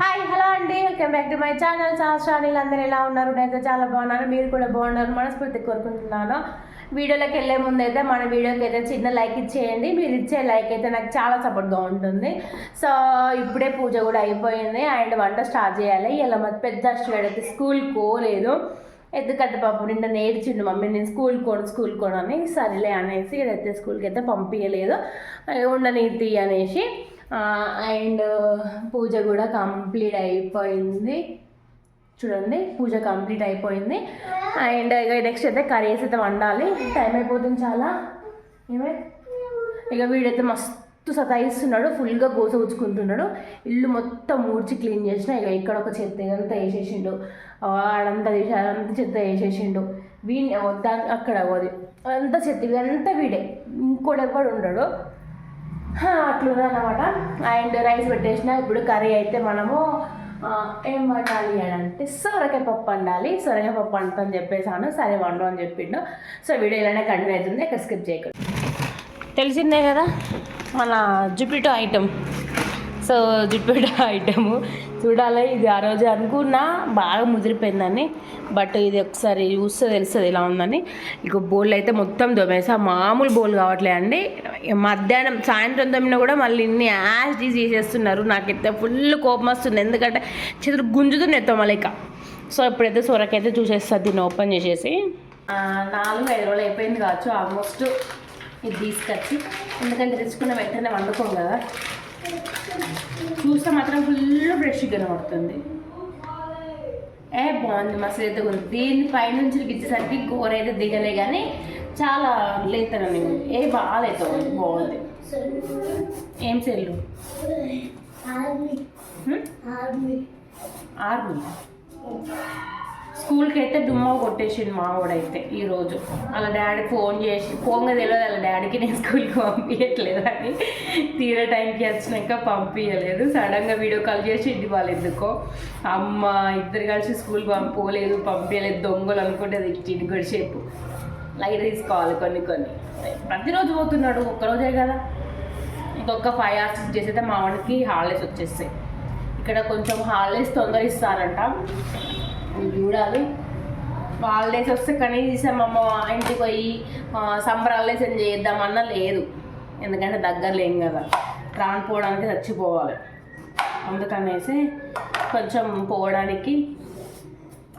Hi hello అండి. Welcome back to my channel. సాహస్రాణిలు అందరూ ఎలా ఉన్నారు? నేనైతే చాలా బాగున్నాను. మీరు కూడా బాగున్నారు మనస్ఫూర్తి కోరుకుంటున్నాను. వీడియోలోకి వెళ్ళే ముందు అయితే మన వీడియోకి అయితే చిన్న లైక్ ఇచ్చేయండి. మీరు ఇచ్చే లైక్ అయితే నాకు చాలా సపోర్ట్గా ఉంటుంది. సో ఇప్పుడే పూజ కూడా అయిపోయింది. అండ్ వంట స్టార్ట్ చేయాలి. ఇలా మా పెద్ద అయితే స్కూల్ పోలేదు. ఎందుకంటే పాపం నిన్న నేర్చిండు మమ్మీ నేను స్కూల్ కోను స్కూల్ కోను అని. సరేలే అనేసి ఇదైతే స్కూల్కి అయితే పంపించలేదు ఉండనీతి అనేసి. అండ్ పూజ కూడా కంప్లీట్ అయిపోయింది. చూడండి పూజ కంప్లీట్ అయిపోయింది. అండ్ ఇక నెక్స్ట్ అయితే కర్రీస్ అయితే వండాలి. టైం అయిపోతుంది చాలా. ఏమే? ఇక వీడైతే మస్తు సతాయిస్తున్నాడు. ఫుల్గా గోస ఉచ్చుకుంటున్నాడు ఇల్లు మొత్తం ఊడ్చి క్లీన్ చేసిన. ఇక ఇక్కడ ఒక చెత్త ఇదంతా వేసేసిండు. ఆడంతా తీసి అదంతా చెత్త వేసేసిండు. వీడిని అక్కడ అది అదంతా చెత్త ఇదంతా వీడే. ఇంకోటి ఎక్కడ ఉండడు. అట్లుందన్నమాట. అండ్ రైస్ పెట్టేసిన ఇప్పుడు కర్రీ అయితే మనము ఏం వండాలి అని అంటే సొరకాయ పప్పు వండాలి. సొరకాయ పప్పు వండుతా చెప్పేసాను సరే వండు అని చెప్పిండు. సో వీడియో ఇలానే కంటిన్యూ అవుతుంది. ఇక్కడ స్కిప్ చేయకూడదు తెలిసిందే కదా? మన జుపిటో ఐటమ్. సో జుపిటో ఐటము. చూడాలి ఇది ఆ రోజు అనుకున్నా బాగా ముదిరిపోయిందని. బట్ ఇది ఒకసారి చూస్తే తెలుస్తుంది ఎలా ఉందని. ఇక బోల్ అయితే మొత్తం దొమేసా. మామూలు బోల్ కావట్లే అండి. మధ్యాహ్నం సాయంత్రం దొమ్మినా కూడా మళ్ళీ ఇన్ని యాష్ డీస్ చేసేస్తున్నారు. నాకైతే ఫుల్ కోపం వస్తుంది. ఎందుకంటే చేతులు గుంజుతున్నాయి తొమలిక సో ఇప్పుడైతే సొరకైతే చూసేస్తుంది దీన్ని ఓపెన్ చేసేసి. నాలుగు ఐదు రోజులు అయిపోయింది కావచ్చు. ఆల్మోస్ట్ ఇది తీసుకొచ్చి. ఎందుకంటే తెచ్చుకున్న వెంటనే వండుకోం కదా. చూస్తే మాత్రం ఫుల్ ఫ్రెష్గా కనబడుతుంది ఏ బాగుంది మస్తు అయితే ఉంది. దీని పైనుంచి గిచ్చేసరికి కూర అయితే దిగలే కానీ చాలా లేతనని ఉంది ఏ బాగా ఉంది. బాగుంది. ఏం సెల్లు ఆర్మీ. స్కూల్కి అయితే దుమ్మ కొట్టేసిండు మా వాడైతే ఈరోజు. వాళ్ళ డాడీ ఫోన్ చేసి ఫోన్గా తెలియదు వాళ్ళ డాడీకి నేను స్కూల్కి పంపించట్లేదు అని. తీరే టైంకి వచ్చినాక పంపించలేదు సడన్గా వీడియో కాల్ చేసి ఇంటి వాళ్ళు ఎందుకో. అమ్మ ఇద్దరు కలిసి స్కూల్ పంపలేదు పంపించలేదు దొంగలు అనుకుంటే ఇంటిని గడిసేపు. లైట్ తీసుకోవాలి కొన్ని కొన్ని. ప్రతిరోజు పోతున్నాడు ఒక్కరోజే కదా. ఇంకొక ఫైవ్ అవర్స్ చేసేస్తే మా వాడికి హాలిడేస్ వచ్చేస్తాయి. ఇక్కడ కొంచెం హాలిడేస్ తొందర ఇస్తారంట. చూడాలి. హాలిడేస్ వస్తే కనీసం అమ్మ ఇంటికి పోయి సమ్మర్ హాలిడేస్ ఏం చేద్దామన్నా లేదు. ఎందుకంటే దగ్గర లేం కదా. రాను పోవడానికి చచ్చిపోవాలి. అందుకనేసి కొంచెం పోవడానికి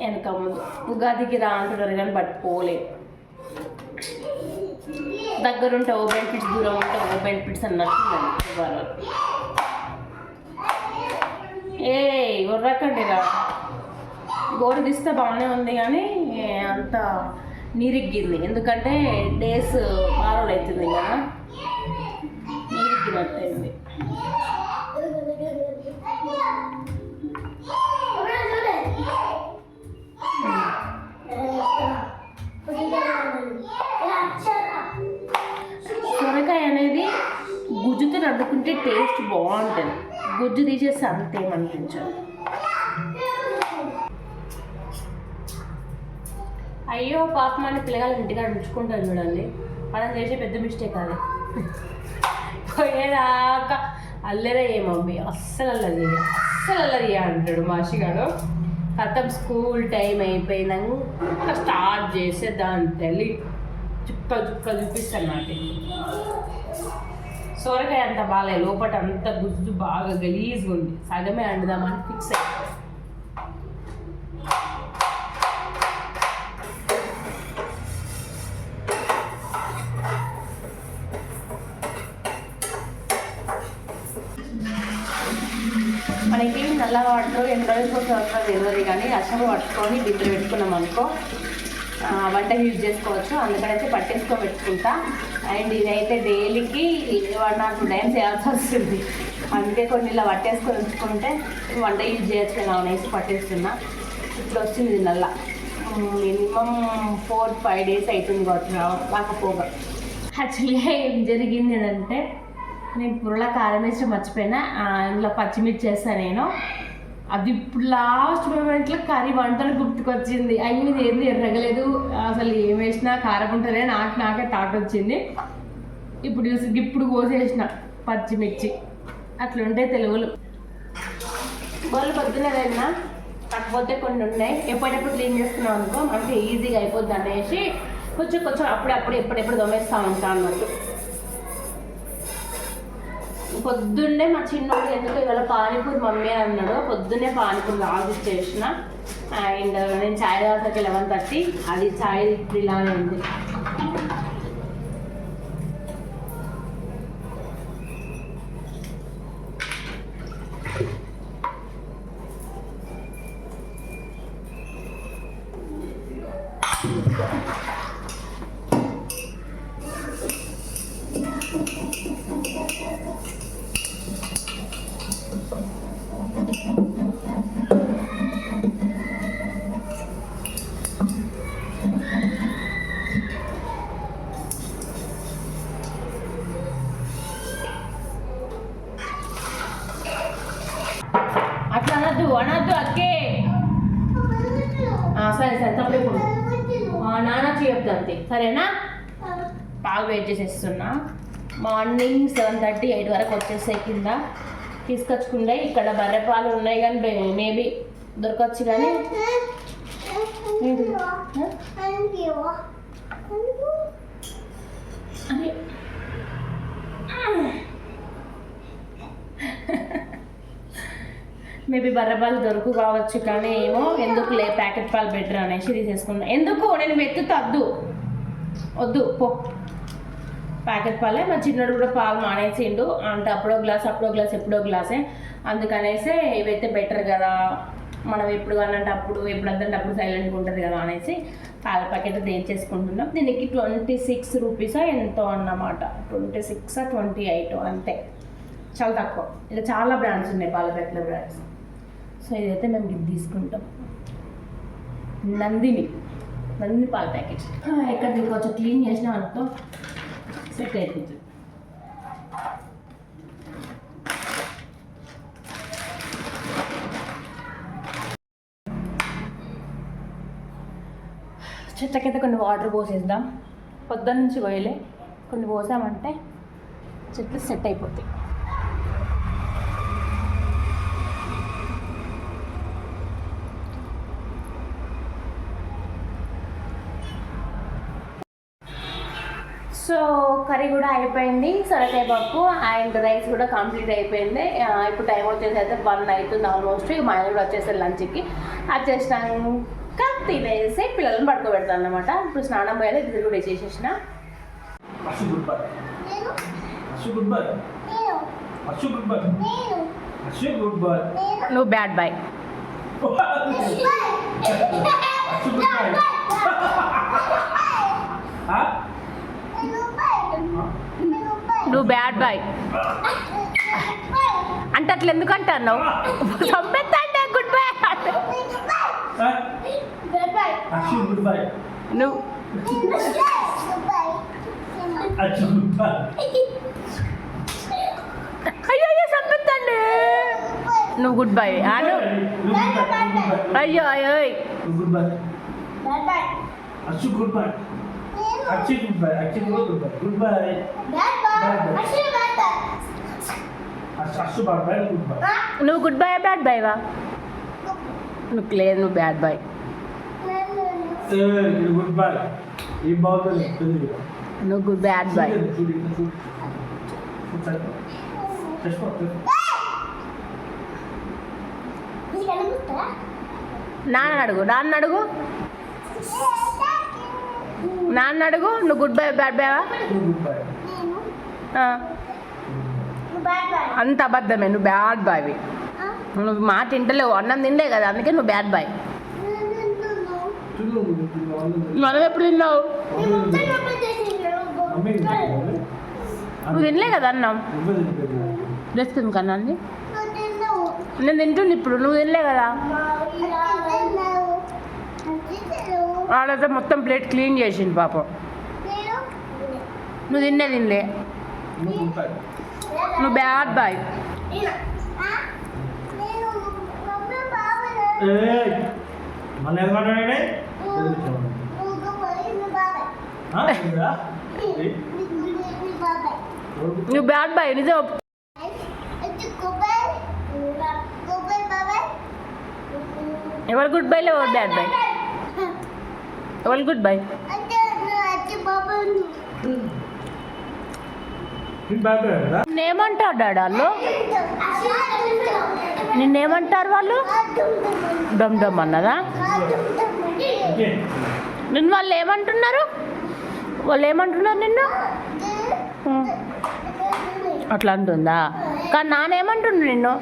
వెనక ముందు. ఉగాదికి రా అంటున్నారు కానీ బట్ పోలే. దగ్గర ఉంటే ఓ బెనిఫిట్స్ దూరం ఉంటే ఓ బెనిఫిట్స్ అన్నట్టు ఏ ఉర్రకండి రా. గోడ తీస్తే బాగానే ఉంది కానీ అంత నీరిగ్గింది. ఎందుకంటే డేస్ బారోలు అవుతుంది కదా. నీరిగ్గినట్టయింది. సొరకాయ అనేది గుజ్జుతో నడుకుంటే టేస్ట్ బాగుంటుంది. గుజ్జు తీసేస్తే అంతేమనిపించదు అయ్యో పాపం అని పిల్లగాళ్ళు ఇంటికాడ ఉంచుకుంటారు చూడండి. మనం చేసే పెద్ద మిస్టేక్ అది. పోయేదాకా అల్లరే ఏ మమ్మీ. అస్సలు అల్లరి అస్సలు అల్లరి అంటాడు మాషిగాడు కథం స్కూల్ టైం అయిపోయినాక స్టార్ట్ చేస్తే దాని తల్లి చుక్క చుక్క చూపిస్తాను నాకు సొరకాయ అంత బాగాలేదు. లోపల అంత గుజ్జు బాగా గలీజ్గా ఉంది. సగమే అండుదామని ఫిక్స్ అయ్యి నల్ల వాటర్ ఎన్ని రోజులకు వస్తుందో తెలియదు కానీ రసం పట్టుకొని బిందెలు పెట్టుకున్నాం అనుకో వంట యూజ్ చేసుకోవచ్చు. అందుకనైతే పట్టేసుకో పెట్టుకుంటా. అండ్ ఇదైతే డైలీకి వన్ నాకు టూ టైమ్స్ చేయాల్సి వస్తుంది. అందుకే కొన్ని ఇలా పట్టేసుకొని ఉంచుకుంటే వంట యూజ్ చేయొచ్చు కదా అనేసి పట్టేస్తున్నా. ఇప్పుడు వస్తుంది నల్లా. నల్ల మినిమం ఫోర్ ఫైవ్ డేస్ అవుతుంది కావచ్చు. రా- రాకపోగా యాక్చువల్గా ఏం జరిగింది అంటే నేను పుర్రలో కారం వేసి మర్చిపోయినా ఆ, ఇందులో పచ్చిమిర్చి వేస్తాను నేను. అది ఇప్పుడు లాస్ట్ మూమెంట్లో కర్రీ వంటలు గుర్తుకొచ్చింది. అయ్యి మీద ఏంది ఎర్రగలేదు. అసలు ఏం వేసినా కారం ఉంటుందే నాకు నాకే థాట్ వచ్చింది. ఇప్పుడు చూసి ఇప్పుడు కోసేసిన పచ్చిమిర్చి. అట్లుంటే తెలుగులు. వాళ్ళు పొద్దున్నే వెళ్ళినా కాకపోతే కొన్ని ఉన్నాయి. ఎప్పటికప్పుడు క్లీన్ చేసుకున్నాం అనుకో మనకి ఈజీగా అయిపోద్ది అనేసి కొంచెం కొంచెం అప్పుడప్పుడు ఎప్పుడెప్పుడు దొమేస్తూ ఉంటాను అన్నట్టు. పొద్దున్నే మా చిన్నోడు ఎందుకు ఇవాళ పానీపూరి మమ్మీ అని అన్నాడు. పొద్దున్నే పానీపూరి చేసిన. అండ్ నేను చాయ్ తాగేసరికి లెవెన్ థర్టీ అది చాయ్ ఇప్పుడు ఇలానే ఉంది. అట్లా అనద్దు అనద్దు అక్కే. సరే సరే నాన్న చెప్తా అంతే. సరేనా? బాగా వెయిట్ చేసేస్తున్నా. మార్నింగ్ సెవెన్ థర్టీ ఎయిట్ వరకు వచ్చేసాయి కింద తీసుకొచ్చుకుండే ఇక్కడ బర్రె పాలు ఉన్నాయి కానీ మేబీ దొరకచ్చు కానీ. మేబీ బర్రె పాలు దొరుకు కావచ్చు కానీ ఏమో ఎందుకు లే ప్యాకెట్ పాలు బెటర్ అనేసి తీసేసుకున్నా. ఎందుకు? నేను వెతుకుతా వద్దు. వద్దు పో. ప్యాకెట్ పాలే మా చిన్నడు కూడా పాలు మానేసిండు. అంటే అప్పుడో గ్లాస్ అప్పుడో గ్లాస్ ఎప్పుడో గ్లాసే. అందుకనేసి ఇవైతే బెటర్ కదా. మనం ఎప్పుడు కానంటే అప్పుడు ఎప్పుడు అంటే అప్పుడు సైలెంట్గా ఉంటుంది కదా అనేసి పాల ప్యాకెట్ చేసుకుంటున్నాం దీనికి ట్వంటీ సిక్స్ రూపీసా ఎంతో అన్నమాట. ట్వంటీ సిక్స్ ట్వంటీ ఎయిట్ అంతే. చాలా తక్కువ. ఇలా చాలా బ్రాండ్స్ ఉన్నాయి పాల ప్యాకెట్ల బ్రాండ్స్. సో ఇదైతే మేము ఇది తీసుకుంటాం. నందిని. నందిని పాల ప్యాకెట్. ఎక్కడ కొంచెం క్లీన్ చేసిన అనుకో సెట్ అయిపోతుంది. చెట్లకైతే కొన్ని వాటర్ పోసేద్దాం. పొద్దున్న నుంచి పోయలే. కొన్ని పోసామంటే చెట్లు సెట్ అయిపోతాయి. సో కర్రీ కూడా అయిపోయింది సొరకాయ పప్పు అండ్ రైస్ కూడా కంప్లీట్ అయిపోయింది. ఇప్పుడు టైం వచ్చేసి అయితే వన్ అవుతుంది ఆల్మోస్ట్ ఇక మా ఆయన కూడా వచ్చేసారు లంచ్కి. వచ్చేసినాక తినేసి పిల్లల్ని పడుకోబెడతాను అనమాట ఇప్పుడు స్నానం పోయాలి ఇది కూడా చేసేసిన. నువ్వు బ్యాడ్ బాయ్ నువ్వు బ్యాడ్ బాయ్ అంటే అట్లా ఎందుకు అంటున్నావు చంపేస్తా అంటే goodbye Ashu goodbye నువ్వు. అశు గుడ్ బై అయ్యో అయ్యో చంపేస్తాండి నువ్వు గుడ్ బై అను. అయ్యో అయ్యో goodbye Ashu goodbye Akshay goodbye Akshay goodbye goodbye Ashu boy bye goodbye నువ్వు గుడ్ బై బ్యాడ్ బై వా? నువ్వు లేదు నువ్వు బ్యాడ్ బాయ్ గుడ్ బై నువ్వు గుడ్ బ్యాడ్ బాయ్ చష్మా నాన్న అడుగు నాన్న అడుగు. నాన్న అడుగు నువ్వు goodbye bad boy goodbye అంత అబద్ధమే నువ్వు బ్యాడ్ బాయ్వి నువ్వు మాట తింటలేవు అన్నం తినలే కదా అందుకే నువ్వు బ్యాడ్ బాయ్ మనం ఎప్పుడు తిన్నావు? నువ్వు తినలే కదా అన్నం? డ్రెస్ కన్నా అండి నేను తింటుండే ఇప్పుడు నువ్వు తినలే కదా? వాళ్ళైతే మొత్తం ప్లేట్ క్లీన్ చేసింది పాపం. నువ్వు తిన్నే తినలే. నువ్వు బై బ్యాడ్ బాయ్. ఏయ్ మన ఏమంటాడే నువ్వు బ్యాడ్ బాయ్ నిజం. ఎవరు గుడ్ బైలో ఎవరు బ్యాడ్ బై ఎవరు గుడ్ బై నేమంటారు డాడీ వాళ్ళు నిన్నేమంటారు వాళ్ళు? డమ్ డమ్ అన్నదా? నిన్ను వాళ్ళు ఏమంటున్నారు? వాళ్ళు ఏమంటున్నారు నిన్ను? అట్లా అంటుందా? కానీ నానేమంటుండు నిన్ను?